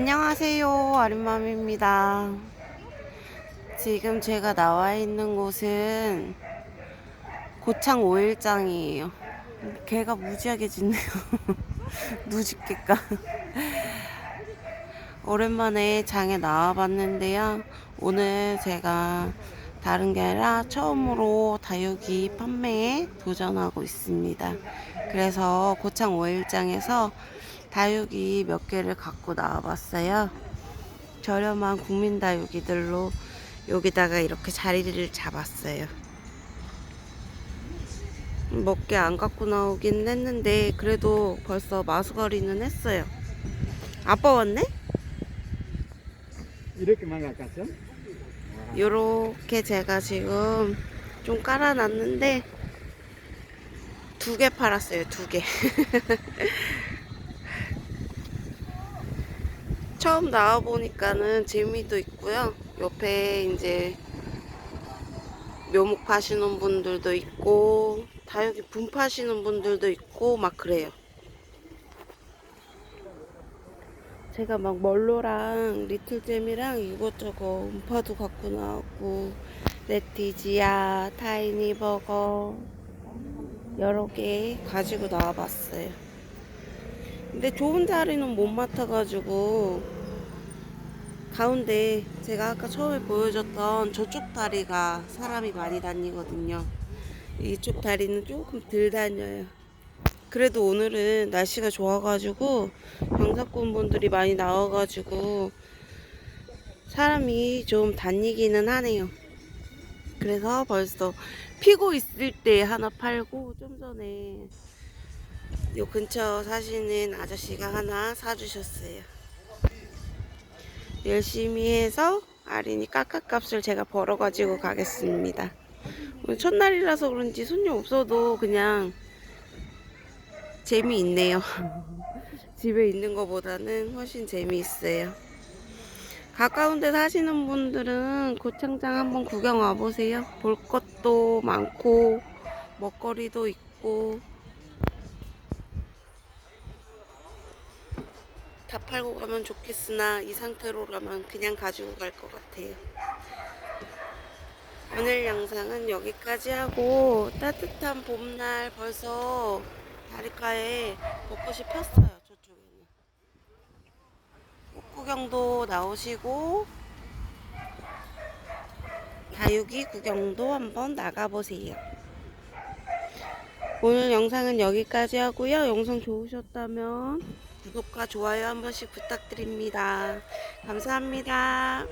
안녕하세요. 아린맘입니다. 지금 제가 나와 있는 곳은 고창 5일장이에요. 개가 무지하게 짖네요. 누집개가. 오랜만에 장에 나와 봤는데요. 오늘 제가 다른 게 아니라 처음으로 다육이 판매에 도전하고 있습니다. 그래서 고창 5일장에서 다육이 몇 개를 갖고 나와봤어요. 저렴한 국민 다육이들로 여기다가 이렇게 자리를 잡았어요. 몇 개 안 갖고 나오긴 했는데 그래도 벌써 마수거리는 했어요. 아빠 왔네? 이렇게만 가깝어? 요렇게 제가 지금 좀 깔아놨는데 두 개 팔았어요, 두 개. 처음 나와보니까는 재미도 있고요. 옆에 이제 묘목 파시는 분들도 있고, 다육이 분 파시는 분들도 있고, 막 그래요. 제가 막 멀로랑 리틀잼이랑 이것저것 음파도 갖고 나왔고 레티지아, 타이니버거 여러 개 가지고 나와봤어요. 근데 좋은 자리는 못 맡아가지고 가운데 제가 아까 처음에 보여줬던 저쪽 다리가 사람이 많이 다니거든요. 이쪽 다리는 조금 덜 다녀요. 그래도 오늘은 날씨가 좋아가지고 경사꾼 분들이 많이 나와가지고 사람이 좀 다니기는 하네요. 그래서 벌써 피고 있을 때 하나 팔고 좀 전에 요 근처 사시는 아저씨가 하나 사주셨어요. 열심히 해서 아린이 까까값을 제가 벌어가지고 가겠습니다. 오늘 첫날이라서 그런지 손님 없어도 그냥 재미있네요. 집에 있는 것보다는 훨씬 재미있어요. 가까운 데 사시는 분들은 고창장 한번 구경 와보세요. 볼 것도 많고, 먹거리도 있고, 다 팔고 가면 좋겠으나 이 상태로 가면 그냥 가지고 갈 것 같아요. 오늘 영상은 여기까지 하고 따뜻한 봄날 벌써 다리가에 벚꽃이 폈어요 저쪽에는. 꽃 구경도 나오시고 다육이 구경도 한번 나가보세요. 오늘 영상은 여기까지 하고요. 영상 좋으셨다면 구독과 좋아요 한 번씩 부탁드립니다. 감사합니다